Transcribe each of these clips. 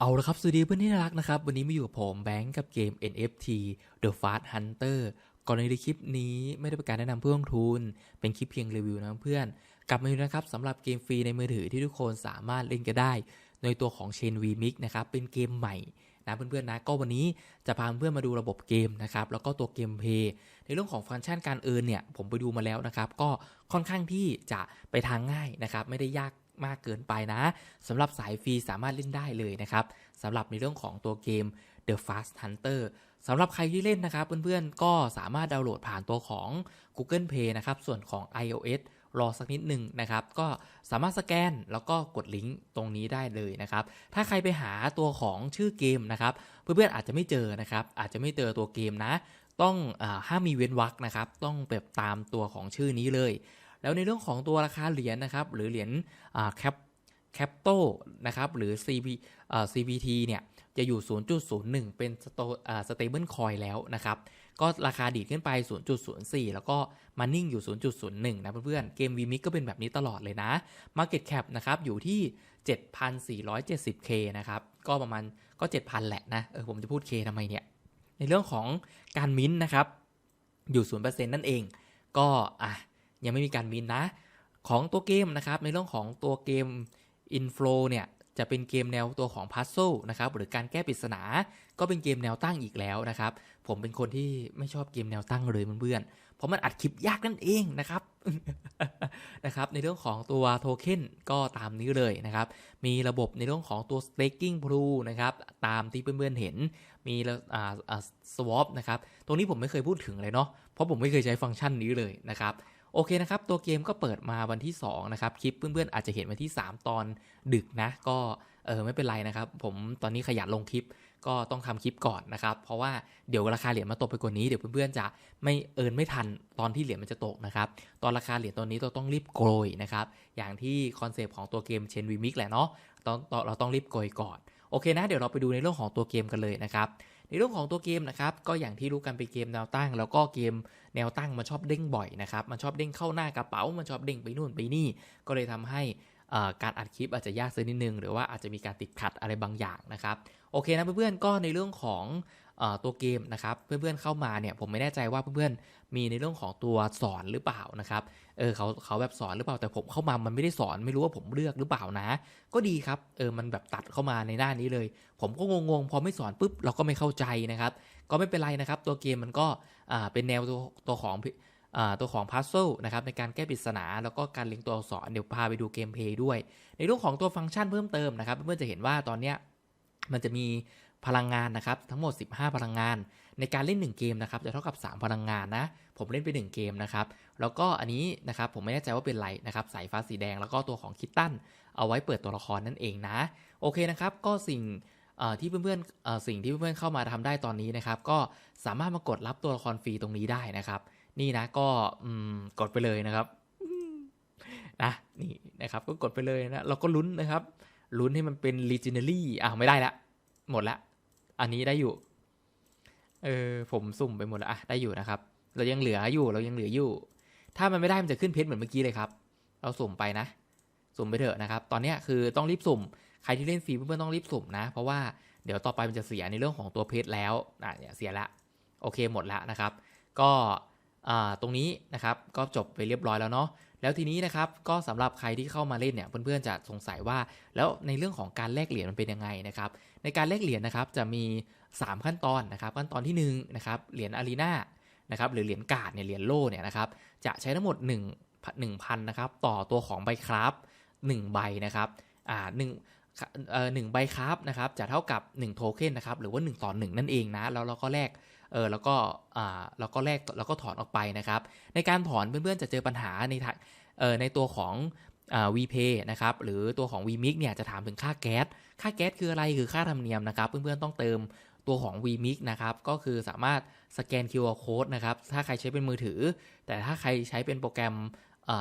เอาละครับสวัสดีเพื่อนที่น่ารักนะครับ วันนี้มาอยู่กับผมแบงค์กับเกม NFT The Fast Hunter ก่อนในคลิปนี้ไม่ได้เป็นการแนะนำเพื่อลงทุน เป็นคลิปเพียงรีวิวนะเพื่อน กลับมาดูนะครับสำหรับเกมฟรีในมือถือที่ทุกคนสามารถเล่นกันได้ ในตัวของ Chain V Mix นะครับ เป็นเกมใหม่นะเพื่อนๆนะก็วันนี้จะพาเพื่อนมาดูระบบเกมนะครับแล้วก็ตัวเกมเพย์ในเรื่องของฟังก์ชันการเอิร์นเนี่ยผมไปดูมาแล้วนะครับ ก็ค่อนข้างที่จะไปทางง่ายนะครับไม่ได้ยาก มากเกินไปนะสำหรับสายฟรีสามารถเล่นได้เลยนะครับสำหรับในเรื่องของตัวเกม The Fast Hunter สำหรับใครที่เล่นนะครับเพื่อนๆก็สามารถดาวน์โหลดผ่านตัวของ Google Play นะครับส่วนของ iOS รอสักนิดหนึ่งนะครับ ก็สามารถสแกนแล้วก็กดลิงก์ตรงนี้ได้เลยนะครับ ถ้าใครไปหาตัวของชื่อเกมนะครับ เพื่อนๆอาจจะไม่เจอนะครับ อาจจะไม่เจอตัวเกมนะ ต้องอห้ามมีเว้นวรรคนะครับ ต้องแบบตามตัวของชื่อนี้เลย แล้วในเรื่องของตัวราคาเหรียญนะครับ หรือเหรียญแคปแคปโตนะครับ หรือ CB อ่า CBT เนี่ย จะอยู่ 0.01 เป็นสโตอ่า stable coin แล้วนะครับ ก็ราคาดีดขึ้นไป 0.04 แล้วก็มานิ่งอยู่ 0.01 นะเพื่อนๆ เกม VMix ก็เป็นแบบนี้ตลอดเลยนะ Market Cap นะครับ อยู่ที่ 7,470K นะครับ ก็ประมาณก็ 7,000 แหละนะ เออ ผมจะพูด K ทำไมเนี่ย ในเรื่องของการมิ้นท์นะครับ อยู่ 0%นั่นเอง ก็อะ ยังไม่มีการมินนะ ของตัวเกมนะครับ ในเรื่องของตัวเกม Inflow เนี่ยจะเป็นเกมแนวตัวของ Puzzle นะครับหรือการแก้ปริศนา ก็เป็นเกมแนวตั้งอีกแล้วนะครับ ผมเป็นคนที่ไม่ชอบเกมแนวตั้งเลยเพื่อนๆเพราะมันอัดคลิปยากนั่นเองนะครับนะครับในเรื่องของตัวโทเค็นก็ตามนี้เลยนะครับ มีระบบในเรื่องของตัว staking pool นะครับตามที่เพื่อนๆเห็นมีแล้วอ่าอ่า swap นะครับตรงนี้ผมไม่เคยพูดถึงเลยเนาะเพราะผมไม่เคยใช้ฟังก์ชันนี้เลยนะครับ โอเคนะครับ ตัวเกมก็เปิดมาวันที่ 2 นะครับ คลิปเพื่อนๆ อาจจะเห็นวันที่ 3 ตอนดึกนะ ก็เออไม่เป็นไรนะครับ ผมตอนนี้ขยันลงคลิปก็ต้องทำคลิปก่อนนะครับ เพราะว่าเดี๋ยวราคาเหรียญมาตกไปกว่านี้เดี๋ยวเพื่อนๆจะไม่เอินไม่ทันตอนที่เหรียญมันจะตกนะครับ ตอนราคาเหรียญตอนนี้เราต้องรีบโกยนะครับ อย่างที่คอนเซปต์ของตัวเกมเชนวีมิกแหละเนาะตองต้องเราต้องรีบโกยก่อน อเคนะ เดี๋ยวเราไปดูในเรื่องของตัวเกมกันเลยนะครับในเรื่องของตัวเกมนะครับก็อย่างที่รู้กันเป็นเกมแนวตั้ง แล้วก็เกมแนวตั้งมันชอบเด้งบ่อยนะครับมันชอบเด้งเข้าหน้ากระเป๋า มันชอบเด้งไปนู่นไปนี่ ก็เลยทำให้การอัดคลิปอาจจะยากสักนิดนึง หรือว่าอาจจะมีการติดขัดอะไรบางอย่างนะครับโอเคนะเพื่อนๆก็ในเรื่องของตัวเกมนะครับเพื่อนๆเข้ามาเนี่ยผมไม่แน่ใจว่าเพื่อนๆมีในเรื่องของตัวสอนหรือเปล่านะครับ เออเขาเขาแบบสอนหรือเปล่าแต่ผมเข้ามามันไม่ได้สอนไม่รู้ว่าผมเลือกหรือเปล่านะ ก็ดีครับเออมันแบบตัดเข้ามาในหน้านี้เลย ผมก็งงๆพอไม่สอนปุ๊บเราก็ไม่เข้าใจนะครับ ก็ไม่เป็นไรนะครับ ตัวเกมมันก็อ่าเป็นแนวตัวตัวของอ่าตัวของพัซเซิลนะครับในการแก้ปริศนาแล้วก็การเลียงตัวอักษรเดี๋ยวพาไปดูเกมเพย์ด้วย ในเรื่องของตัวฟังก์ชันเพิ่มเติมนะครับเพื่อนๆจะเห็นว่าตอนเนี้ยมันจะมีพลังงานนะครับทั้งหมด 15 พลังงาน ในการเล่น 1 เกมนะครับจะเท่ากับ 3 พลังงานนะ ผมเล่นไป 1 เกมนะครับแล้วก็อันนี้นะครับผมไม่แน่ใจว่าเป็นไรนะครับสายฟ้าสีแดงแล้วก็ตัวของคิตตันเอาไว้เปิดตัวละครนั่นเองนะ โอเคนะครับก็สิ่งที่เพื่อนๆสิ่งที่เพื่อนๆเข้ามาทำได้ตอนนี้นะครับก็สามารถมากดรับตัวละครฟรีตรงนี้ได้นะครับ นี่นะก็กดไปเลยนะครับนะนี่นะครับก็กดไปเลยนะเราก็ลุ้นนะครับลุ้นให้มันเป็น legendary อะไม่ได้ละหมดละ อันนี้ได้อยู่ เออผมสุ่มไปหมดแล้วอะได้อยู่นะครับ เรายังเหลืออยู่เรายังเหลืออยู่ ถ้ามันไม่ได้มันจะขึ้นเพชรเหมือนเมื่อกี้เลยครับ เราสุ่มไปนะ สุ่มไปเถอะนะครับ ตอนนี้คือต้องรีบสุ่ม ใครที่เล่นฟรีเพื่อนๆต้องรีบสุ่มนะ เพราะว่าเดี๋ยวต่อไปมันจะเสียในเรื่องของตัวเพชรแล้วอะเนี่ยเสียละโอเคหมดละนะครับ ก็อ่าตรงนี้นะครับก็จบไปเรียบร้อยแล้วเนาะแล้วทีนี้นะครับก็สำหรับใครที่เข้ามาเล่นเนี่ยเพื่อนๆจะสงสัยว่าแล้วในเรื่องของการแลกเหรียญมันเป็นยังไงนะครับในการแลกเหรียญนะครับจะมี 3 ขั้นตอนนะครับ ขั้นตอนที่1นะครับเหรียญอารีนานะครับหรือเหรียญกาดเนี่ยเหรียญโล่เนี่ยนะครับจะใช้ทั้งหมด 1 1,000นะครับต่อตัวของใบครับ1ใบนะครับอ่าหนึ่งเอ่อหนึ่งใบครับนะครับจะเท่ากับ 1 โทเค็นนะครับหรือว่า 1 ต่อ 1 นั่นเองนะ แล้วเราก็แลกเออแล้วก็อ่าเราก็แลกแล้วก็ถอนออกไปนะครับ ในการถอนเพื่อนๆจะเจอปัญหาในทางเออในตัวของอ่า VPay นะครับหรือตัวของ VMix เนี่ยจะถามถึงค่าแก๊ส ค่าแก๊สคืออะไรคือค่าธรรมเนียมนะครับ เพื่อนๆต้องเติม ตัวของ VMix นะครับ ก็คือสามารถสแกน QR code นะครับ ถ้าใครใช้เป็นมือถือ แต่ถ้าใครใช้เป็นโปรแกรม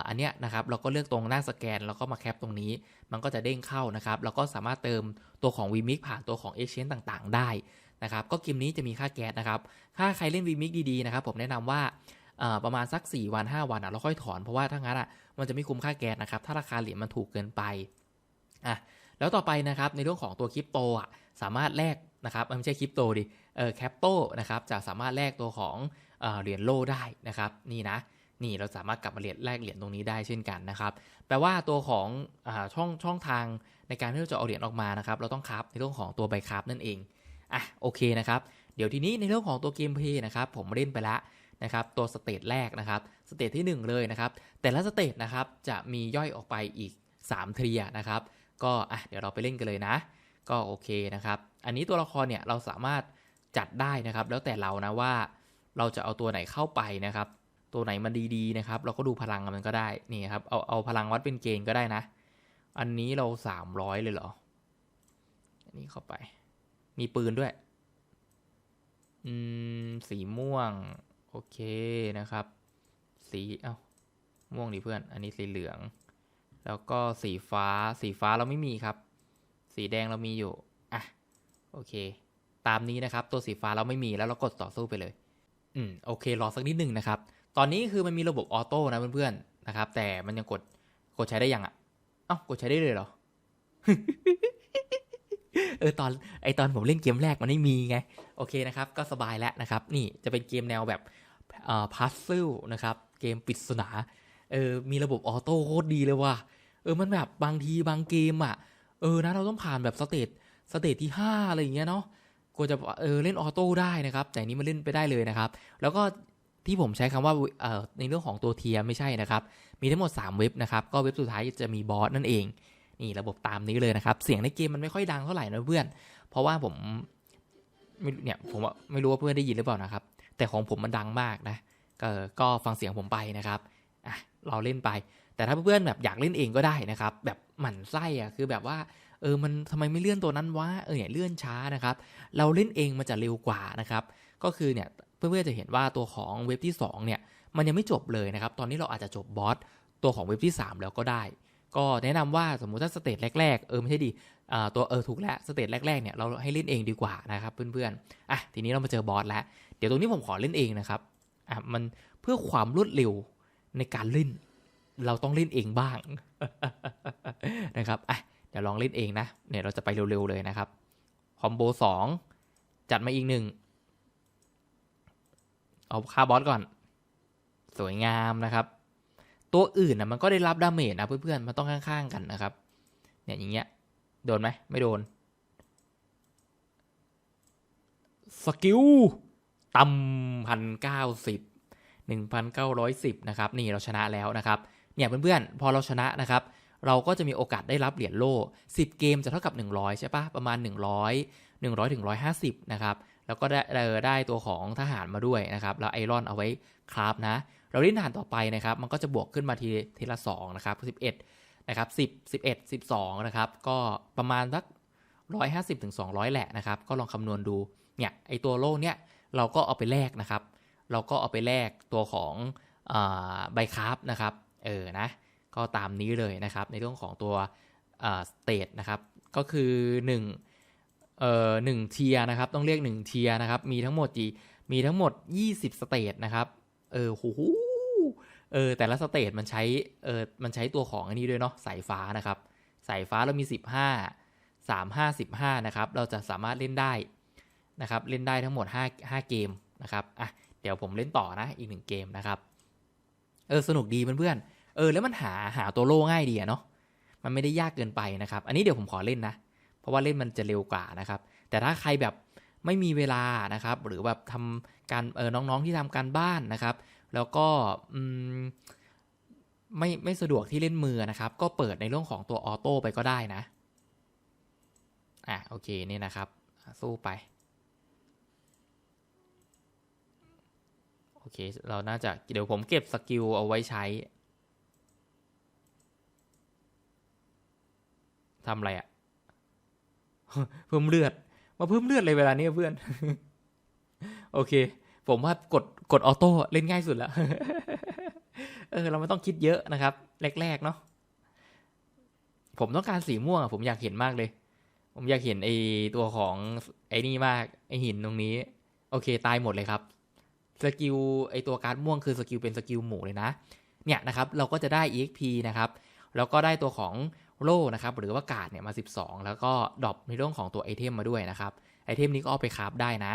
อันเนี้ยนะครับ เราก็เลือกตรงหน้าสแกน แล้วก็มาแคปตรงนี้ มันก็จะเด้งเข้านะครับ แล้วก็สามารถเติมตัวของ VMix ผ่านตัวของ Exchange ต่างๆ ได้นะครับ ก็เกมนี้จะมีค่าแก๊สนะครับ ถ้าใครเล่น VMix ดีๆนะครับ ผมแนะนำว่าประมาณสัก 4 วัน 5 วันอะเราค่อยถอน เพราะว่าถ้างั้นอะมันจะไม่คุ้มค่าแก๊สนะครับ ถ้าราคาเหรียญมันถูกเกินไปอะ แล้วต่อไปนะครับในเรื่องของตัวคริปโตอะสามารถแลกนะครับไม่ใช่คริปโตดิเออแคปโตนะครับจะสามารถแลกตัวของเหรียญโลได้นะครับนี่นะนี่เราสามารถกลับมาเหรียญแลกเหรียญตรงนี้ได้เช่นกันนะครับแปลว่าตัวของอช่องช่องทางในการที่เราจะเอาเหรียญออกมานะครับเราต้องคราฟในเรื่องของตัวใบคราฟนั่นเองอะโอเคนะครับเดี๋ยวทีนี้ในเรื่องของตัวเกมเพย์นะครับผมเล่นไปแล้วนะครับตัวสเตจแรกนะครับสเตจที่หนึ่งเลยนะครับแต่ละสเตจนะครับจะมีย่อยออกไปอีก3เทียนะครับ ก็อะเดี๋ยวเราไปเล่นกันเลยนะ ก็โอเคนะครับ อันนี้ตัวละครเนี่ยเราสามารถจัดได้นะครับ แล้วแต่เรานะว่าเราจะเอาตัวไหนเข้าไปนะครับ ตัวไหนมันดีๆนะครับ เราก็ดูพลังมันก็ได้นี่ครับเอาเอาพลังวัดเป็นเกณฑ์ก็ได้นะ อันนี้เรา 300 เลยเหรอ อันนี้เข้าไป มีปืนด้วย อืมสีม่วง โอเคนะครับ สีเอ้าม่วงดิเพื่อน อันนี้สีเหลือง แล้วก็สีฟ้าสีฟ้าเราไม่มีครับ สีแดงเรามีอยู่อะโอเค ตามนี้นะครับ ตัวสีฟ้าเราไม่มีแล้วเรากดต่อสู้ไปเลย อืมโอเครอสักนิดหนึ่งนะครับ ตอนนี้คือมันมีระบบออโต้นะเพื่อนๆนะครับ แต่มันยังกดกดใช้ได้ยังอะเอ้ากดใช้ได้เลยเหรอเออตอนไอตอนผมเล่นเกมแรกมันไม่มีไง โอเคนะครับ ก็สบายแล้วนะครับ นี่จะเป็นเกมแนวแบบเอ่อพัซซิลนะครับ เกมปริศนาเออมีระบบออโต้โคตรดีเลยว่ะ เออมันแบบบางทีบางเกมอะ เออนะเราต้องผ่านแบบสเตจสเตจที่ 5 อะไรอย่างเงี้ยเนาะกว่าจะเออเล่นออโต้ได้นะครับ แต่อันนี้มันเล่นไปได้เลยนะครับ แล้วก็ที่ผมใช้คำว่าเออในเรื่องของตัวเทียไม่ใช่นะครับ มีทั้งหมด 3 เว็บนะครับ ก็เว็บสุดท้ายจะมีบอสนั่นเองนี่ระบบตามนี้เลยนะครับ เสียงในเกมมันไม่ค่อยดังเท่าไหร่นะเพื่อน เพราะว่าผมไม่เนี่ยผมว่าไม่รู้ว่าเพื่อนได้ยินหรือเปล่านะครับ แต่ของผมมันดังมากนะก็ก็ฟังเสียงผมไปนะครับอะเราเล่นไป แต่ถ้าเพื่อนแบบอยากเล่นเองก็ได้นะครับ แบบหมั่นไส้อะคือแบบว่าเออมันทำไมไม่เลื่อนตัวนั้นวะเออเนี่ยเลื่อนช้านะครับ เราเล่นเองมันจะเร็วกว่านะครับ ก็คือเนี่ยเพื่อนๆจะเห็นว่าตัวของเว็บที่2เนี่ยมันยังไม่จบเลยนะครับ ตอนนี้เราอาจจะจบบอสตัวของเว็บที่ 3 แล้วก็ได้ ก็แนะนำว่าสมมุติถ้าสเตจแรกๆ เออไม่ใช่ดิอ่าตัวเออถูกแล้วสเตจแรกๆเนี่ยเราให้เล่นเองดีกว่านะครับเพื่อนๆอะทีนี้เรามาเจอบอสแล้ว เดี๋ยวตรงนี้ผมขอเล่นเองนะครับอะมันเพื่อความรวดเร็วในการเล่น เราต้องเล่นเองบ้างนะครับอะเดี๋ยวลองเล่นเองนะเนี่ยเราจะไปเร็วๆเลยนะครับคอมโบสองจัดมาอีกหนึ่งเอาค่าบอสก่อน สวยงามนะครับ ตัวอื่นนะมันก็ได้รับดาเมจนะเพื่อนๆมันต้องข้างๆกันนะครับ เนี่ยอย่างเงี้ยโดนไหมไม่โดนสกิลต่ำพันเก้าสิบหนึ่งพันเก้าร้อยสิบนะครับ นี่เราชนะแล้วนะครับ เนี่ยเพื่อนๆพอเราชนะนะครับเราก็จะมีโอกาสได้รับเหรียญโล่ 10 เกมจะเท่ากับ 100 ใช่ปะประมาณ 100 100ถึง150 นะครับ แล้วก็ได้ได้ตัวของทหารมาด้วยนะครับ แล้วไอรอนเอาไว้คราฟนะ เราเล่นด่านต่อไปนะครับ มันก็จะบวกขึ้นมาทีทีละ2นะครับ11นะครับ10 11 12นะครับ ก็ประมาณสัก 150ถึง200 แหละนะครับ ก็ลองคำนวณดู เนี่ยไอตัวโล่เนี่ยเราก็เอาไปแลกนะครับ เราก็เอาไปแลกตัวของอใบคราฟนะครับ เออนะก็ตามนี้เลยนะครับในเรื่องของตัวสเตทนะครับก็คือ1เอ่อหนึ่งเทียนะครับต้องเรียก1เทียนะครับมีทั้งหมดกี่มีทั้งหมด 20 สเตทนะครับเออหูเออแต่ละสเตทมันใช้เออมันใช้ตัวของอันนี้ด้วยเนาะสายฟ้านะครับสายฟ้าเรามี 15 35 15นะครับเราจะสามารถเล่นได้นะครับเล่นได้ทั้งหมด 5 5 เกมนะครับอะเดี๋ยวผมเล่นต่อนะอีกหนึ่งเกมนะครับเออสนุกดีเพื่อนๆ เออแล้วมันหาหาตัวโล่ง่ายดีอะเนาะมันไม่ได้ยากเกินไปนะครับ อันนี้เดี๋ยวผมขอเล่นนะ เพราะว่าเล่นมันจะเร็วกว่านะครับ แต่ถ้าใครแบบไม่มีเวลานะครับ หรือแบบทำการเออน้องๆที่ทำการบ้านนะครับ แล้วก็ไม่ไม่สะดวกที่เล่นมือนะครับ ก็เปิดในเรื่องของตัวออโต้ไปก็ได้นะอะโอเคนี่นะครับ สู้ไปโอเค เราน่าจะเดี๋ยวผมเก็บสกิลเอาไว้ใช้ ทำอะไรอะเพิ่มเลือด มาเพิ่มเลือดเลยเวลานี้เพื่อน โอเค ผมว่ากดกดออโต้เล่นง่ายสุดแล้วเออ เราไม่ต้องคิดเยอะนะครับ แรก ๆ เนาะผมต้องการสีม่วงอะผมอยากเห็นมากเลย ผมอยากเห็นไอตัวของไอนี่มากไอหินตรงนี้ โอเค ตายหมดเลยครับสกิลไอตัวการ์ดม่วงคือสกิลเป็นสกิลหมูเลยนะ เนี่ยนะครับ เราก็จะได้ exp นะครับ แล้วก็ได้ตัวของ โล่นะครับหรือว่ากาดเนี่ยมา 12 แล้วก็ดรอปในเรื่องของตัวไอเทมมาด้วยนะครับไอเทมนี้ก็เอาไปคราฟได้นะ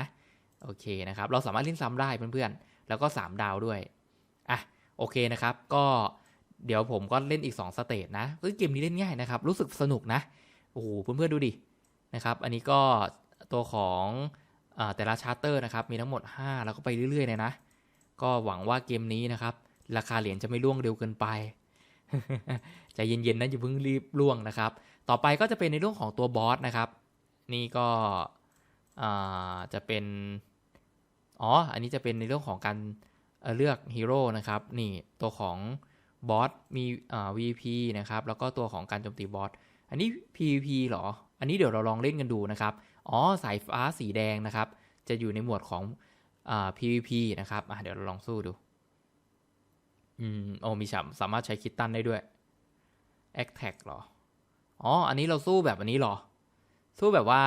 โอเคนะครับเราสามารถเล่นซ้ำได้เพื่อนๆ แล้วก็ 3 ดาวด้วยอะโอเคนะครับ ก็เดี๋ยวผมก็เล่นอีก 2 สเตจนะเฮ้ยเกมนี้เล่นง่ายนะครับ รู้สึกสนุกนะโอ้โหเพื่อนๆดูดินะครับ อันนี้ก็ตัวของอแต่ละชาร์เตอร์นะครับ มีทั้งหมด 5 แล้วก็ไปเรื่อยๆเลยนะ ก็หวังว่าเกมนี้นะครับ ราคาเหรียญจะไม่ล่วงเร็วเกินไป ใจเย็นๆนะอย่าเพิ่งรีบล่วงนะครับ ต่อไปก็จะเป็นในเรื่องของตัวบอสนะครับ นี่ก็จะเป็น อ๋อ อันนี้จะเป็นในเรื่องของการเอ่อเลือกฮีโร่นะครับ นี่ตัวของบอสมีอ่า VP นะครับ แล้วก็ตัวของการโจมตีบอส อันนี้ PVP เหรอ อันนี้เดี๋ยวเราลองเล่นกันดูนะครับ อ๋อ สายฟ้าสีแดงนะครับ จะอยู่ในหมวดของอ่า PVP นะครับ อะเดี๋ยวเราลองสู้ดู อืมโอ้มีฉสามารถใช้คิตตันได้ด้วย a c t a c เหรอ อ๋อ อันนี้เราสู้แบบอันนี้เหรอ สู้แบบว่า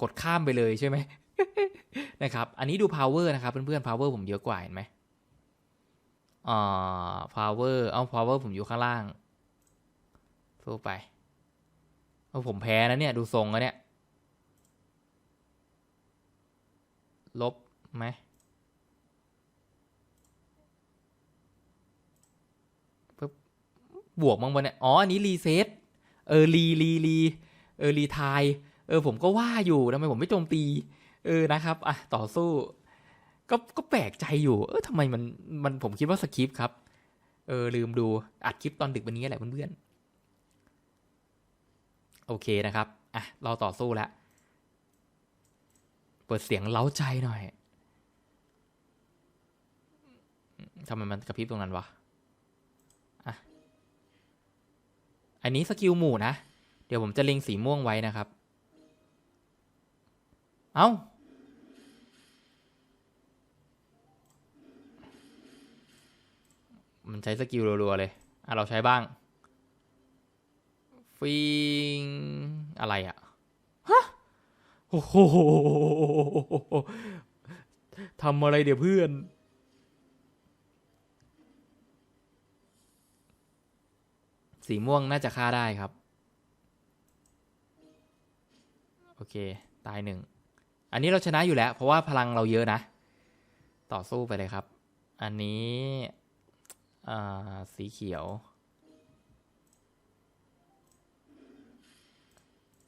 กดข้ามไปเลยใช่ไหมนะครับ อันนี้ดู power นะครับ เพื่อนๆ power ผมเยอะกว่าเห็นไหมอ่า power เอา power ผมอยู่ข้างล่าง สู้ไปเอาผมแพ้นะเนี่ย ดูทรงแล้วเนี่ย ลบไหม บวกมังวะเนี่ยอ๋ออันนี้รีเซ็ตเออรีรีรีเออรีไทายเออผมก็ว่าอยู่ทำไมผมไม่โจมตี เออนะครับอะต่อสู้ ก็ก็แปลกใจอยู่ เออทำไมมันมันผมคิดว่าสคริปต์ครับ เออลืมดูอัดคลิปตอนดึกวันนี้แหละเพื่อนๆโอเคนะครับอะเราต่อสู้แล้วเปิดเสียงเล้าใจหน่อยทำไมมันกระพริบตรงนั้นวะ อันนี้สกิลหมู่นะ เดี๋ยวผมจะเล็งสีม่วงไว้นะครับ เอา้า มันใช้สกิลรัวๆเลย อะ เราใช้บ้าง ฟิง อะไรอะฮะ โอ้โหทำอะไรเดี๋ยวเพื่อน สีม่วงน่าจะฆ่าได้ครับ โอเค ตายหนึ่ง อันนี้เราชนะอยู่แล้ว เพราะว่าพลังเราเยอะนะ ต่อสู้ไปเลยครับ อันนี้สีเขียว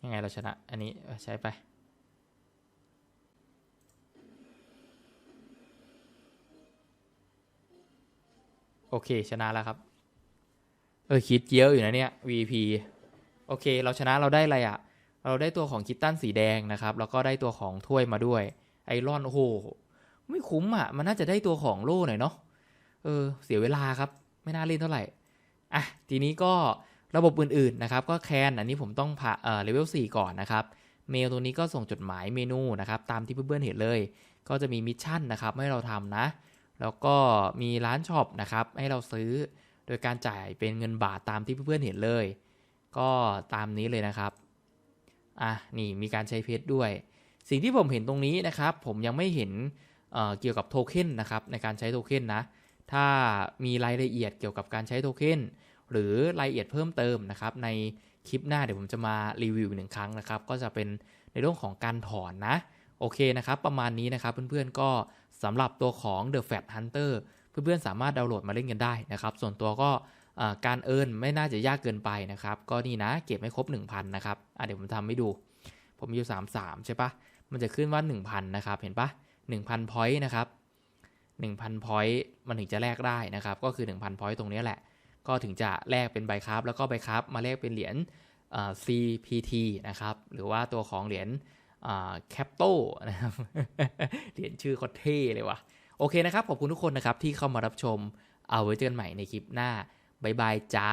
ยังไงเราชนะ อันนี้ใช้ไปโอเค ชนะแล้วครับ เออคิดเยอะอยู่นะเนี่ย VP โอเค เราชนะเราได้อะไรอะ่ะ เราได้ตัวของคิตตันสีแดงนะครับ แล้วก็ได้ตัวของถ้วยมาด้วย ไอรอนโอ้โหไม่คุ้มอะ่ะ มันน่าจะได้ตัวของโล่หน่อยเนาะเออ เสียเวลาครับ ไม่น่าเล่นเท่าไหร่อะทีนี้ก็ระบบอื่นๆนะครับ ก็แคนอันนี้ผมต้องผ่าเอ่อเลเวล4ก่อนนะครับเมลตัวนี้ก็ส่งจดหมายเมนูนะครับ ตามที่เพื่อนๆเห็นเลย ก็จะมีมิชชั่นนะครับให้เราทำนะ แล้วก็มีร้านช็อปนะครับ ให้เราซื้อ โดยการจ่ายเป็นเงินบาทตามที่เพื่อนๆเห็นเลย ก็ตามนี้เลยนะครับ อะนี่มีการใช้เพชรด้วย สิ่งที่ผมเห็นตรงนี้นะครับ ผมยังไม่เห็นเเกี่ยวกับโทเค็นนะครับในการใช้โทเค็นนะ ถ้ามีรายละเอียดเกี่ยวกับการใช้โทเค็นหรือรายละเอียดเพิ่มเติมนะครับในคลิปหน้าเดี๋ยวผมจะมารีวิวอีกหนึ่งครั้งนะครับ ก็จะเป็นในเรื่องของการถอนนะ โอเคนะครับ ประมาณนี้นะครับเพื่อนๆก็สำหรับตัวของ The Fat Hunter เพื่อนๆสามารถดาวน์โหลดมาเล่นกันได้นะครับ ส่วนตัวก็การเอิร์นไม่น่าจะยากเกินไปนะครับ ก็นี่นะเก็บไม่ครบ 1,000 นะครับเดี๋ยวผมทำให้ดู ผมมีอยู่ 33 ใช่ปะมันจะขึ้นว่า 1,000 นะครับ เห็นปะ1,000 point นะครับ 1,000 point มันถึงจะแลกได้นะครับ ก็คือ 1,000 point ตรงนี้แหละ ก็ถึงจะแลกเป็นใบคราฟแล้วก็ใบคราฟมาแลกเป็นเหรียญ CPT นะครับ หรือว่าตัวของเหรียญแคปโตนะครับ เหรียญชื่อคตรเท่เลยว่ะ โอเคนะครับ ขอบคุณทุกคนนะครับที่เข้ามารับชม เอาไว้เจอกันใหม่ในคลิปหน้า บ๊ายบายจ้า